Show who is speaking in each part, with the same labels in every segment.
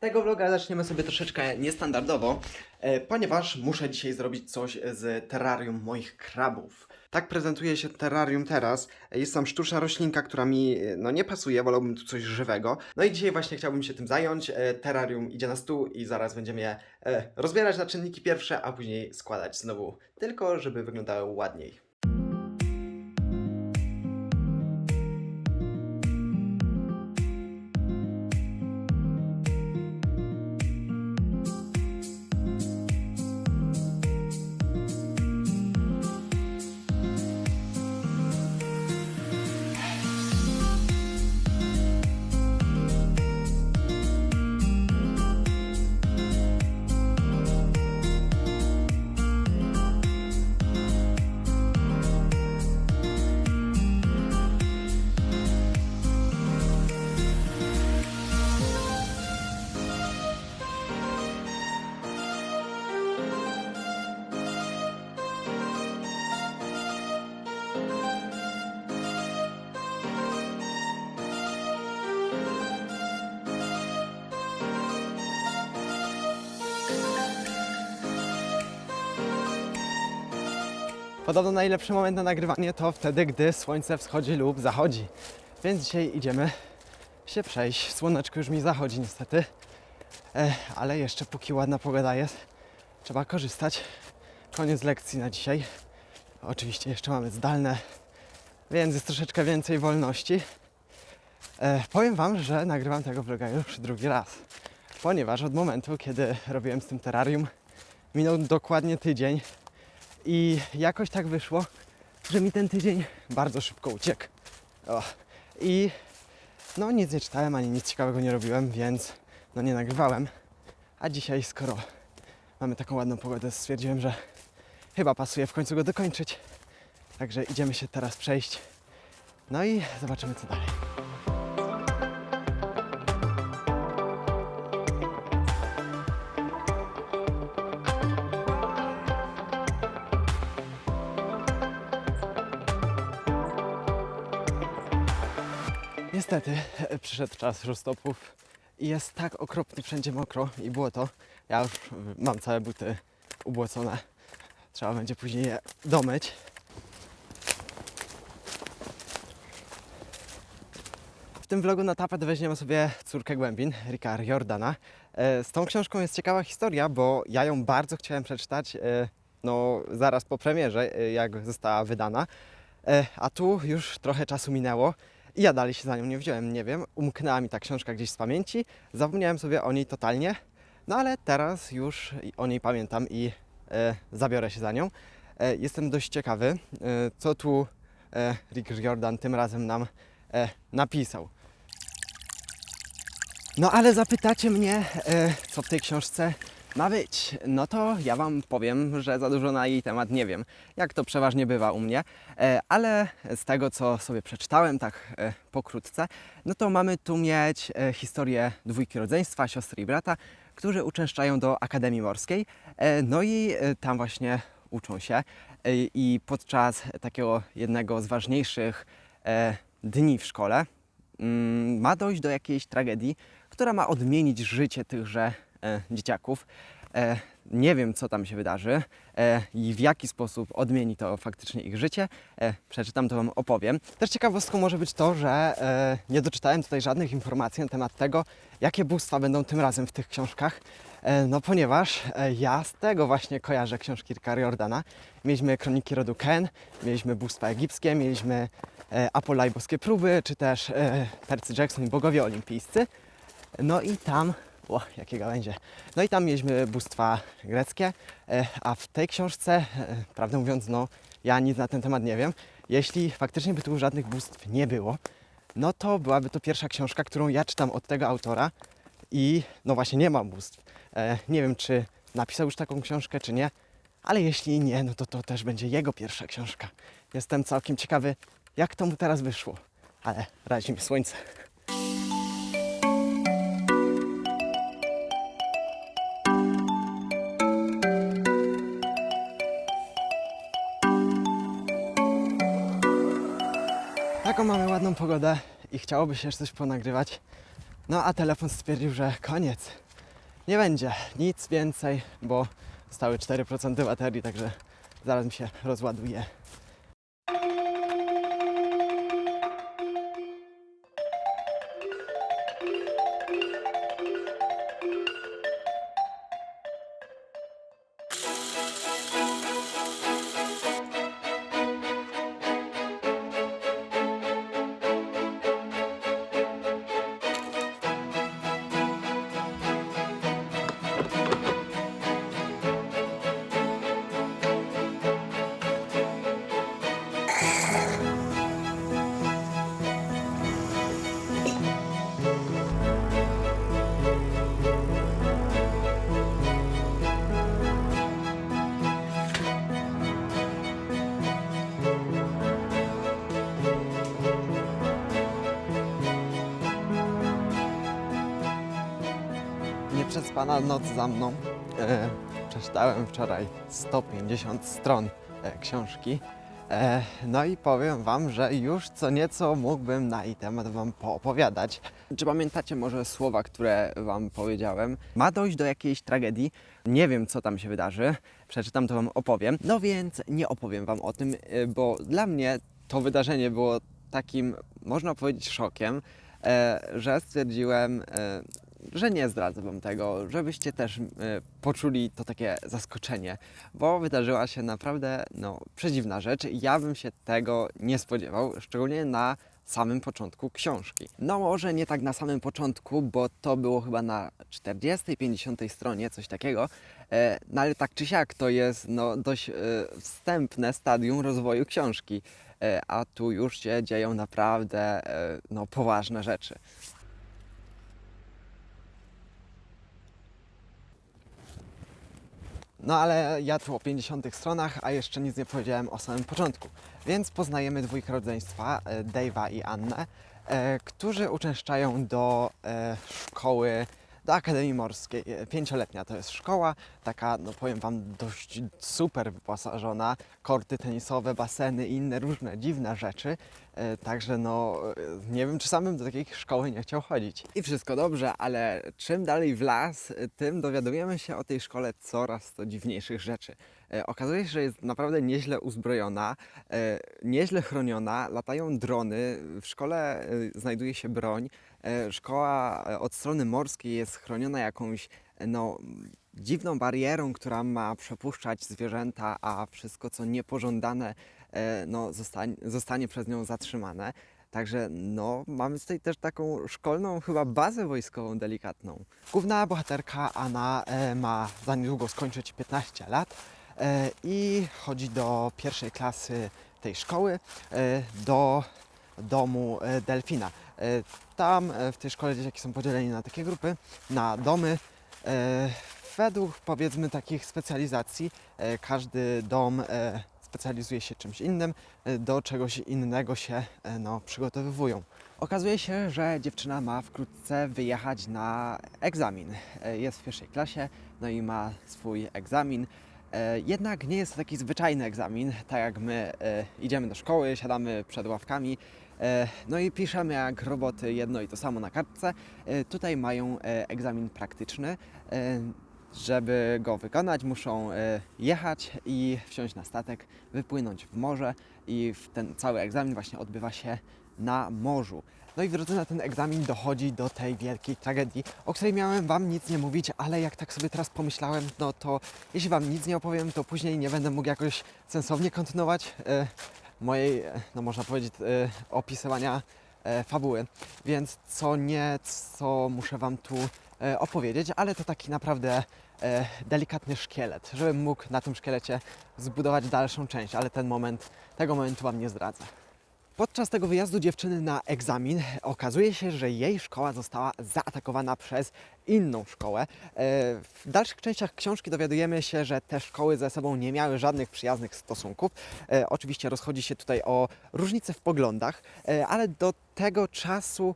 Speaker 1: Tego vloga zaczniemy sobie troszeczkę niestandardowo, e, ponieważ muszę dzisiaj zrobić coś z terrarium moich krabów. Tak prezentuje się terrarium teraz. Jest tam sztuczna roślinka, która mi e, no, nie pasuje, wolałbym tu coś żywego. No i dzisiaj właśnie chciałbym się tym zająć. E, Terrarium idzie na stół i zaraz będziemy je e, rozbierać na czynniki pierwsze, a później składać znowu, tylko żeby wyglądały ładniej. Podobno najlepszy moment na nagrywanie to wtedy, gdy słońce wschodzi lub zachodzi. Więc dzisiaj idziemy się przejść. Słoneczko już mi zachodzi niestety, e, ale jeszcze póki ładna pogoda jest, trzeba korzystać. Koniec lekcji na dzisiaj. Oczywiście jeszcze mamy zdalne, więc jest troszeczkę więcej wolności. E, powiem Wam, że nagrywam tego vloga już drugi raz, ponieważ od momentu, kiedy robiłem z tym terrarium, minął dokładnie tydzień i jakoś tak wyszło, że mi ten tydzień bardzo szybko uciekł. O. I no nic nie czytałem, ani nic ciekawego nie robiłem, więc no nie nagrywałem. A dzisiaj, skoro mamy taką ładną pogodę, stwierdziłem, że chyba pasuje w końcu go dokończyć. Także idziemy się teraz przejść. No i zobaczymy co dalej. Niestety przyszedł czas roztopów i jest tak okropnie wszędzie mokro i błoto. Ja już mam całe buty ubłocone. Trzeba będzie później je domyć. W tym vlogu na tapet weźmiemy sobie córkę głębin, Rika Jordana. E, Z tą książką jest ciekawa historia, bo ja ją bardzo chciałem przeczytać e, no, zaraz po premierze, e, jak została wydana. A tu już trochę czasu minęło i ja dalej się za nią nie wziąłem, nie wiem. Umknęła mi ta książka gdzieś z pamięci, zapomniałem sobie o niej totalnie, no ale teraz już o niej pamiętam i e, zabiorę się za nią. E, jestem dość ciekawy, e, co tu e, Rick Jordan tym razem nam e, napisał. No ale zapytacie mnie, e, co w tej książce ma być. No to ja Wam powiem, że za dużo na jej temat nie wiem, jak to przeważnie bywa u mnie, e, ale z tego, co sobie przeczytałem tak e, pokrótce, no to mamy tu mieć e, historię dwójki rodzeństwa, siostry i brata, którzy uczęszczają do Akademii Morskiej, no i tam właśnie uczą się. I podczas takiego jednego z ważniejszych dni w szkole mm, ma dojść do jakiejś tragedii, która ma odmienić życie tychże e, dzieciaków. E, nie wiem, co tam się wydarzy e, i w jaki sposób odmieni to faktycznie ich życie. E, przeczytam, to Wam opowiem. Też ciekawostką może być to, że e, nie doczytałem tutaj żadnych informacji na temat tego, jakie bóstwa będą tym razem w tych książkach. E, no ponieważ e, ja z tego właśnie kojarzę książki Ricka Jordana. Mieliśmy Kroniki Rodu Ken, mieliśmy bóstwa egipskie, mieliśmy e, Apolla i boskie próby, czy też e, Percy Jackson i bogowie olimpijscy. No i tam, o, jakie gałęzie. No i tam mieliśmy bóstwa greckie, e, a w tej książce, e, prawdę mówiąc, no ja nic na ten temat nie wiem. Jeśli faktycznie by tu żadnych bóstw nie było, no to byłaby to pierwsza książka, którą ja czytam od tego autora i no właśnie nie mam bóstw. E, nie wiem, czy napisał już taką książkę, czy nie, ale jeśli nie, no to to też będzie jego pierwsza książka. Jestem całkiem ciekawy, jak to mu teraz wyszło, ale razi mi słońce. Ładną pogodę i chciałoby się coś ponagrywać. No a telefon stwierdził, że koniec. nie będzie nic więcej, bo zostały 4% baterii, także zaraz mi się rozładuje. Nieprzespana noc za mną. E, przeczytałem wczoraj 150 stron e, książki. E, no i powiem Wam, że już co nieco mógłbym na jej temat Wam poopowiadać. Czy pamiętacie może słowa, które Wam powiedziałem? Ma dojść do jakiejś tragedii. Nie wiem, co tam się wydarzy. Przeczytam, to Wam opowiem. No więc nie opowiem Wam o tym, e, bo dla mnie to wydarzenie było takim, można powiedzieć, szokiem, e, że stwierdziłem, e, że nie zdradzę Wam tego, żebyście też e, poczuli to takie zaskoczenie, bo wydarzyła się naprawdę no, przedziwna rzecz. Ja bym się tego nie spodziewał, szczególnie na samym początku książki. No może nie tak na samym początku, bo to było chyba na 40, 50 stronie, coś takiego, e, no ale tak czy siak to jest no, dość e, wstępne stadium rozwoju książki, e, a tu już się dzieją naprawdę no, poważne rzeczy. No ale ja tu o 50 stronach, a jeszcze nic nie powiedziałem o samym początku. Więc poznajemy dwójkę rodzeństwa, e, Dave'a i Annę, e, którzy uczęszczają do e, szkoły, do Akademii Morskiej. E, Pięcioletnia to jest szkoła, taka, no powiem Wam, dość super wyposażona. Korty tenisowe, baseny i inne różne dziwne rzeczy. E, Także no, e, nie wiem, czy sam bym do takiej szkoły nie chciał chodzić. I wszystko dobrze, ale czym dalej w las, tym dowiadujemy się o tej szkole coraz to dziwniejszych rzeczy. Okazuje się, że jest naprawdę nieźle uzbrojona, nieźle chroniona, latają drony, w szkole znajduje się broń. E, Szkoła e, od strony morskiej jest chroniona jakąś, e, no, dziwną barierą, która ma przepuszczać zwierzęta, a wszystko co niepożądane no, zostanie, zostanie przez nią zatrzymane. Także no, mamy tutaj też taką szkolną chyba bazę wojskową delikatną. Główna bohaterka Anna ma za niedługo skończyć 15 lat i chodzi do pierwszej klasy tej szkoły, do domu e, Delfina. E, Tam e, w tej szkole dzieciaki są podzieleni na takie grupy, na domy. Według powiedzmy takich specjalizacji każdy dom specjalizuje się czymś innym, do czegoś innego się no, przygotowywują. Okazuje się, że dziewczyna ma wkrótce wyjechać na egzamin. Jest w pierwszej klasie, no i ma swój egzamin. Jednak nie jest to taki zwyczajny egzamin, tak jak my idziemy do szkoły, siadamy przed ławkami, no i piszemy jak roboty jedno i to samo na kartce. E, Tutaj mają e, egzamin praktyczny. E, Żeby go wykonać, muszą e, jechać i wsiąść na statek, wypłynąć w morze i ten cały egzamin właśnie odbywa się na morzu. No i w drodze na ten egzamin dochodzi do tej wielkiej tragedii, o której miałem Wam nic nie mówić, ale jak tak sobie teraz pomyślałem, no to jeśli Wam nic nie opowiem, to później nie będę mógł jakoś sensownie kontynuować e, mojej, e, no można powiedzieć, e, opisywania e, fabuły. Więc co nieco muszę Wam tu opowiedzieć, ale to taki naprawdę delikatny szkielet, żebym mógł na tym szkielecie zbudować dalszą część, ale ten moment, tego momentu Wam nie zdradzę. Podczas tego wyjazdu dziewczyny na egzamin okazuje się, że jej szkoła została zaatakowana przez inną szkołę. E, W dalszych częściach książki dowiadujemy się, że te szkoły ze sobą nie miały żadnych przyjaznych stosunków. E, Oczywiście rozchodzi się tutaj o różnice w poglądach, e, ale do tego czasu,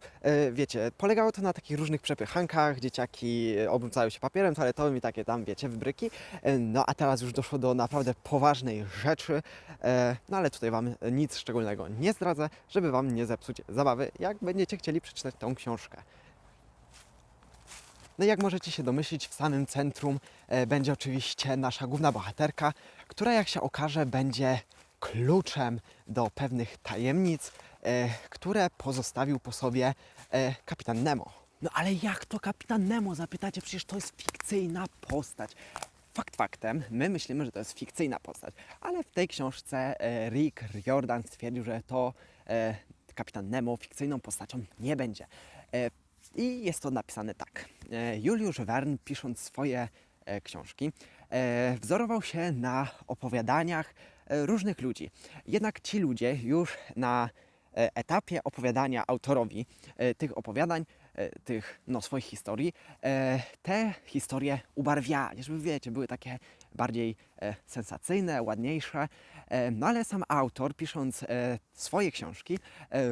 Speaker 1: wiecie, polegało to na takich różnych przepychankach, dzieciaki obrzucały się papierem toaletowym i takie tam, wiecie, wybryki. No a teraz już doszło do naprawdę poważnej rzeczy, no ale tutaj Wam nic szczególnego nie zdradzę, żeby Wam nie zepsuć zabawy, jak będziecie chcieli przeczytać tą książkę. No i jak możecie się domyślić, w samym centrum e, będzie oczywiście nasza główna bohaterka, która jak się okaże będzie kluczem do pewnych tajemnic, e, które pozostawił po sobie e, kapitan Nemo. No ale jak to kapitan Nemo? Zapytacie, przecież to jest fikcyjna postać. Fakt faktem, my myślimy, że to jest fikcyjna postać, ale w tej książce Rick Riordan stwierdził, że to kapitan Nemo fikcyjną postacią nie będzie. I jest to napisane tak. E, Juliusz Verne, pisząc swoje e, książki, e, wzorował się na opowiadaniach różnych ludzi. Jednak ci ludzie już na etapie opowiadania autorowi tych opowiadań, tych no, swoich historii, te historie ubarwiali, żeby wiecie, były takie bardziej sensacyjne, ładniejsze. No ale sam autor, pisząc swoje książki,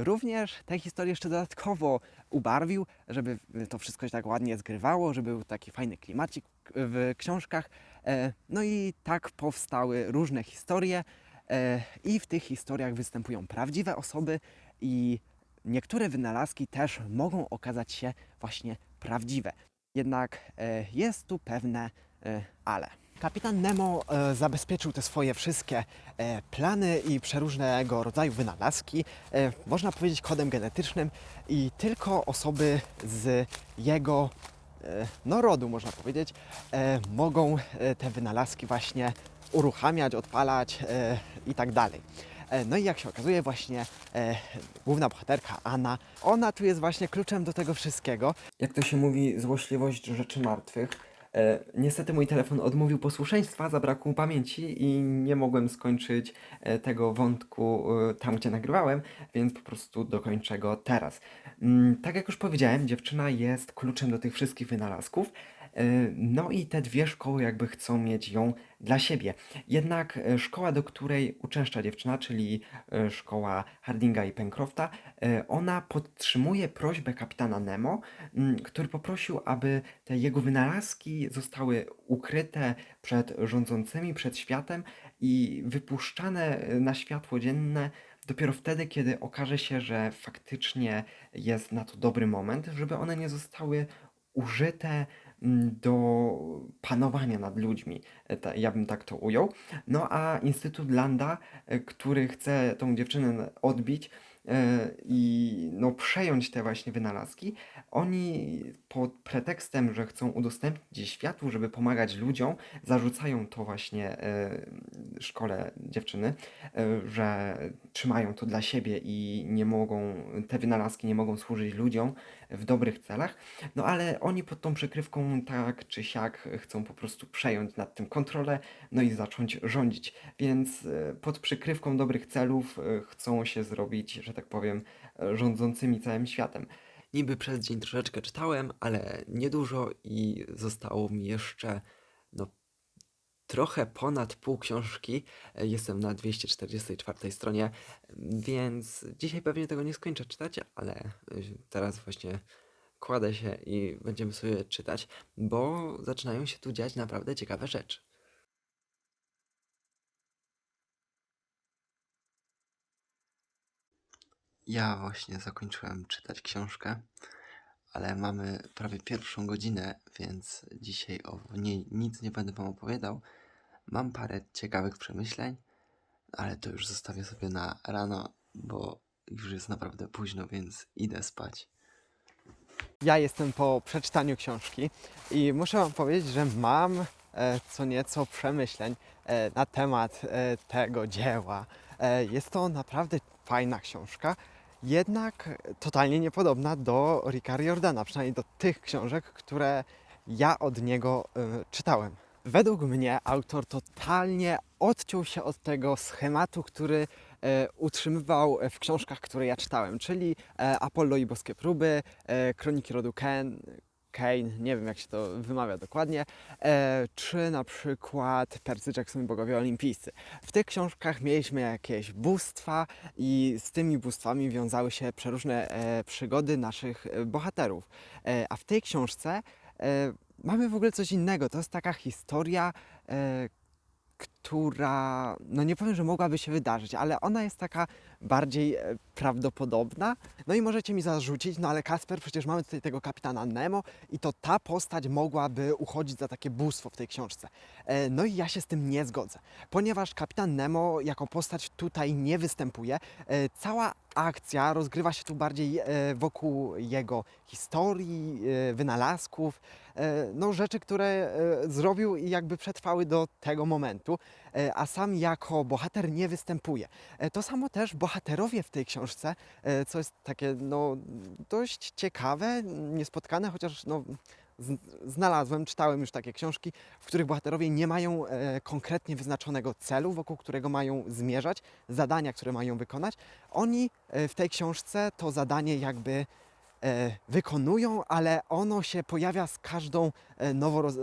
Speaker 1: również te historie jeszcze dodatkowo ubarwił, żeby to wszystko się tak ładnie zgrywało, żeby był taki fajny klimacik w książkach. E, no i tak powstały różne historie e, i w tych historiach występują prawdziwe osoby i niektóre wynalazki też mogą okazać się właśnie prawdziwe. Jednak e, jest tu pewne ale. Kapitan Nemo e, zabezpieczył te swoje wszystkie e, plany i przeróżnego rodzaju wynalazki, e, można powiedzieć kodem genetycznym i tylko osoby z jego e, no, rodu, można powiedzieć, e, mogą e, te wynalazki właśnie uruchamiać, odpalać e, i tak dalej. E, No i jak się okazuje, właśnie e, główna bohaterka Anna, ona tu jest właśnie kluczem do tego wszystkiego. Jak to się mówi, złośliwość rzeczy martwych. E, niestety mój telefon odmówił posłuszeństwa, zabrakło pamięci i nie mogłem skończyć e, tego wątku e, tam, gdzie nagrywałem, więc po prostu dokończę go teraz. Mm, tak jak już powiedziałem, dziewczyna jest kluczem do tych wszystkich wynalazków. E, No i te dwie szkoły jakby chcą mieć ją dla siebie. Jednak e, szkoła, do której uczęszcza dziewczyna, czyli e, szkoła Hardinga i Pencrofta, ona podtrzymuje prośbę kapitana Nemo, m, który poprosił, aby te jego wynalazki zostały ukryte przed rządzącymi, przed światem i wypuszczane na światło dzienne dopiero wtedy, kiedy okaże się, że faktycznie jest na to dobry moment, żeby one nie zostały użyte mm, do panowania nad ludźmi. E, Ja bym tak to ujął. No a Instytut Landa, e, który chce tą dziewczynę odbić i no, przejąć te właśnie wynalazki, oni pod pretekstem, że chcą udostępnić je światu, żeby pomagać ludziom, zarzucają to właśnie e, szkole dziewczyny, e, że trzymają to dla siebie i nie mogą, te wynalazki nie mogą służyć ludziom w dobrych celach. No ale oni pod tą przykrywką tak czy siak chcą po prostu przejąć nad tym kontrolę, no i zacząć rządzić. Więc e, pod przykrywką dobrych celów e, chcą się zrobić, że tak powiem, e, rządzącymi całym światem.
Speaker 2: Niby przez dzień troszeczkę czytałem, ale niedużo i zostało mi jeszcze no, trochę ponad pół książki. Jestem na 244 stronie, więc dzisiaj pewnie tego nie skończę czytać, ale y, teraz właśnie kładę się i będziemy sobie czytać, bo zaczynają się tu dziać naprawdę ciekawe rzeczy. Ja właśnie zakończyłem czytać książkę, ale mamy prawie pierwszą godzinę, więc dzisiaj o niej nic nie będę Wam opowiadał. Mam parę ciekawych przemyśleń, ale to już zostawię sobie na rano, bo już jest naprawdę późno, więc idę spać.
Speaker 1: Ja jestem po przeczytaniu książki i muszę Wam powiedzieć, że mam e, co nieco przemyśleń e, na temat e, tego dzieła. Jest to naprawdę fajna książka, jednak totalnie niepodobna do Ricka Riordana, przynajmniej do tych książek, które ja od niego e, czytałem. Według mnie autor totalnie odciął się od tego schematu, który e, utrzymywał w książkach, które ja czytałem, czyli e, Apollo i boskie próby, e, Kroniki rodu Ken, Kane, nie wiem jak się to wymawia dokładnie, e, czy na przykład Percy Jackson bogowie olimpijscy. W tych książkach mieliśmy jakieś bóstwa i z tymi bóstwami wiązały się przeróżne e, przygody naszych e, bohaterów. A w tej książce mamy w ogóle coś innego. To jest taka historia, która, no nie powiem, że mogłaby się wydarzyć, ale ona jest taka bardziej e, prawdopodobna. No i możecie mi zarzucić, no ale Kasper, przecież mamy tutaj tego kapitana Nemo i to ta postać mogłaby uchodzić za takie bóstwo w tej książce. E, No i ja się z tym nie zgodzę, ponieważ kapitan Nemo jako postać tutaj nie występuje. E, Cała akcja rozgrywa się tu bardziej e, wokół jego historii, e, wynalazków, e, no rzeczy, które zrobił i jakby przetrwały do tego momentu, a sam jako bohater nie występuje. To samo też bohaterowie w tej książce, co jest takie no, dość ciekawe, niespotkane, chociaż no, znalazłem, czytałem już takie książki, w których bohaterowie nie mają e, konkretnie wyznaczonego celu, wokół którego mają zmierzać, zadania, które mają wykonać. Oni e, w tej książce to zadanie jakby e, wykonują, ale ono się pojawia z każdą e, nowo, roz, e,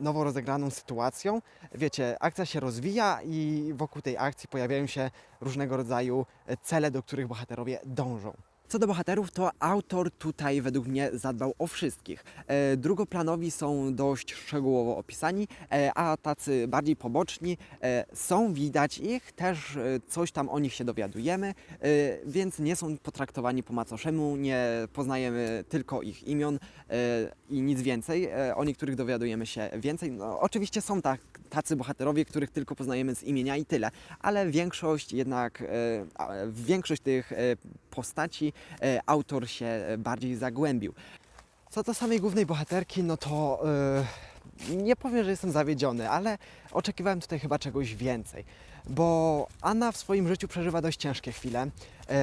Speaker 1: nowo rozegraną sytuacją. Wiecie, akcja się rozwija i wokół tej akcji pojawiają się różnego rodzaju e, cele, do których bohaterowie dążą. Co do bohaterów, to autor tutaj według mnie zadbał o wszystkich. E, drugoplanowi są dość szczegółowo opisani, e, a tacy bardziej poboczni e, są widać ich, też e, coś tam o nich się dowiadujemy, e, więc nie są potraktowani po macoszemu, nie poznajemy tylko ich imion e, i nic więcej. E, o niektórych dowiadujemy się więcej. No, oczywiście są tak, tacy bohaterowie, których tylko poznajemy z imienia i tyle, ale większość jednak, e, większość tych e, postaci e, autor się e, bardziej zagłębił. Co do samej głównej bohaterki, no to e, nie powiem, że jestem zawiedziony, ale oczekiwałem tutaj chyba czegoś więcej. Bo Anna w swoim życiu przeżywa dość ciężkie chwile.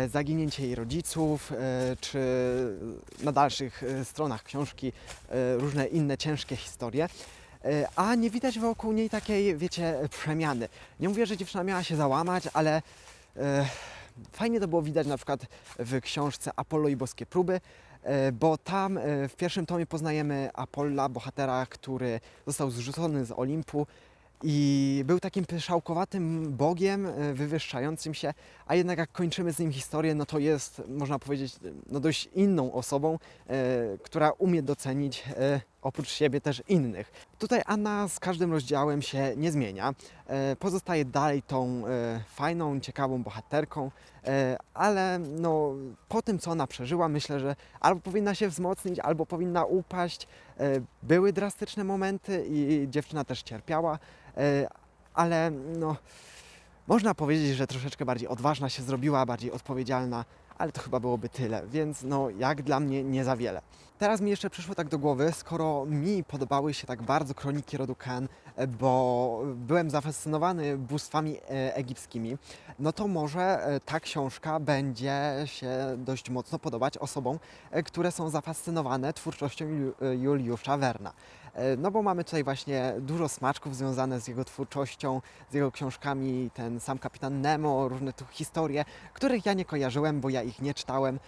Speaker 1: Zaginięcie jej rodziców, czy na dalszych stronach książki różne inne ciężkie historie. A nie widać wokół niej takiej, wiecie, przemiany. Nie mówię, że dziewczyna miała się załamać, ale fajnie to było widać na przykład w książce Apollo i boskie próby, e, bo tam e, w pierwszym tomie poznajemy Apolla, bohatera, który został zrzucony z Olimpu i był takim pyszałkowatym bogiem e, wywyższającym się, a jednak jak kończymy z nim historię, no to jest, można powiedzieć, no dość inną osobą, która umie docenić oprócz siebie też innych. Tutaj Anna z każdym rozdziałem się nie zmienia. E, pozostaje dalej tą e, fajną, ciekawą bohaterką, e, ale no, po tym, co ona przeżyła, myślę, że albo powinna się wzmocnić, albo powinna upaść. Były drastyczne momenty i dziewczyna też cierpiała, ale no, można powiedzieć, że troszeczkę bardziej odważna się zrobiła, bardziej odpowiedzialna, ale to chyba byłoby tyle, więc no jak dla mnie nie za wiele. Teraz mi jeszcze przyszło tak do głowy, skoro mi podobały się tak bardzo kroniki rodu Ken, e, bo byłem zafascynowany bóstwami e, egipskimi, no to może e, ta książka będzie się dość mocno podobać osobom, które są zafascynowane twórczością Ju- Juliusza Werna. No bo mamy tutaj właśnie dużo smaczków związane z jego twórczością, z jego książkami, ten sam Kapitan Nemo, różne tu historie, których ja nie kojarzyłem, bo ja ich nie czytałem,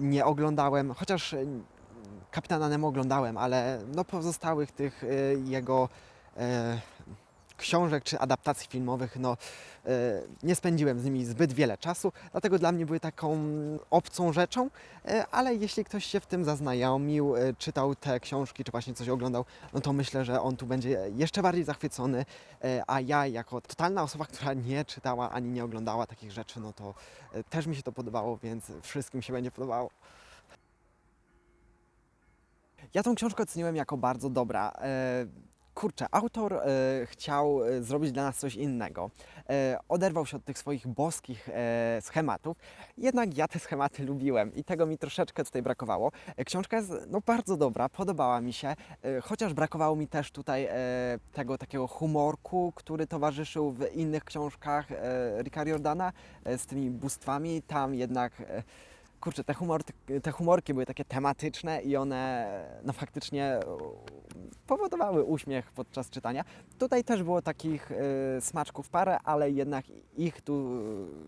Speaker 1: nie oglądałem, chociaż Kapitana Nemo oglądałem, ale no pozostałych tych e, jego e, książek czy adaptacji filmowych, no e, nie spędziłem z nimi zbyt wiele czasu, dlatego dla mnie były taką obcą rzeczą, ale jeśli ktoś się w tym zaznajomił, czytał te książki, czy właśnie coś oglądał, no to myślę, że on tu będzie jeszcze bardziej zachwycony, a ja jako totalna osoba, która nie czytała ani nie oglądała takich rzeczy, no to też mi się to podobało, więc wszystkim się będzie podobało. Ja tą książkę oceniłem jako bardzo dobra. E, Kurczę, autor e, chciał e, zrobić dla nas coś innego. Oderwał się od tych swoich boskich schematów, jednak ja te schematy lubiłem i tego mi troszeczkę tutaj brakowało. Książka jest no, bardzo dobra, podobała mi się, chociaż brakowało mi też tutaj tego takiego humorku, który towarzyszył w innych książkach e, Ricka Jordana z tymi bóstwami. Tam jednak kurczę, te, humor, te humorki były takie tematyczne i one no faktycznie e, powodowały uśmiech podczas czytania. Tutaj też było takich e, smaczków parę, ale jednak ich tu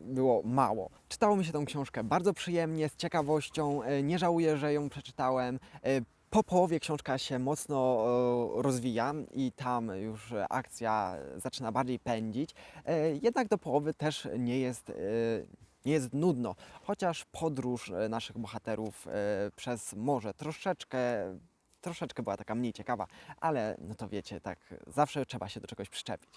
Speaker 1: e, było mało. Czytało mi się tą książkę bardzo przyjemnie, z ciekawością, e, nie żałuję, że ją przeczytałem. E, po połowie książka się mocno rozwija i tam już akcja zaczyna bardziej pędzić. Jednak do połowy też nie jest, jest nudno, chociaż podróż e, naszych bohaterów e, przez morze troszeczkę, troszeczkę była taka mniej ciekawa, ale no to wiecie, tak zawsze trzeba się do czegoś przyczepić.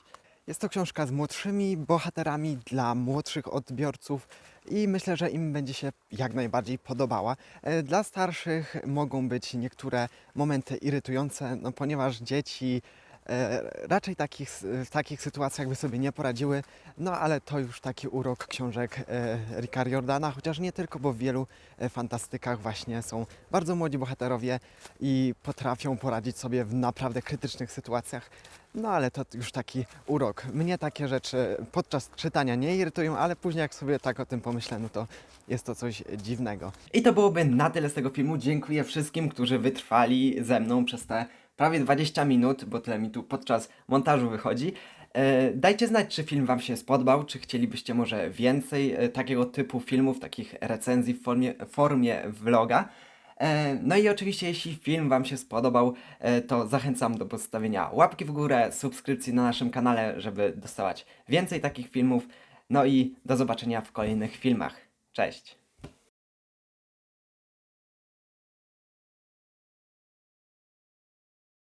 Speaker 1: Jest to książka z młodszymi bohaterami dla młodszych odbiorców i myślę, że im będzie się jak najbardziej podobała. E, Dla starszych mogą być niektóre momenty irytujące, no, ponieważ dzieci raczej takich, w takich sytuacjach by sobie nie poradziły, no ale to już taki urok książek e, Ricka Jordana, chociaż nie tylko, bo w wielu e, fantastykach właśnie są bardzo młodzi bohaterowie i potrafią poradzić sobie w naprawdę krytycznych sytuacjach. No ale to już taki urok. Mnie takie rzeczy podczas czytania nie irytują, ale później jak sobie tak o tym pomyślę, no to jest to coś dziwnego. I to byłoby na tyle z tego filmu. Dziękuję wszystkim, którzy wytrwali ze mną przez te prawie 20 minut, bo tyle mi tu podczas montażu wychodzi. E, Dajcie znać, czy film Wam się spodobał, czy chcielibyście może więcej e, takiego typu filmów, takich recenzji w formie, formie vloga. E, No i oczywiście, jeśli film Wam się spodobał, to zachęcam do postawienia łapki w górę, subskrypcji na naszym kanale, żeby dostawać więcej takich filmów. No i do zobaczenia w kolejnych filmach. Cześć!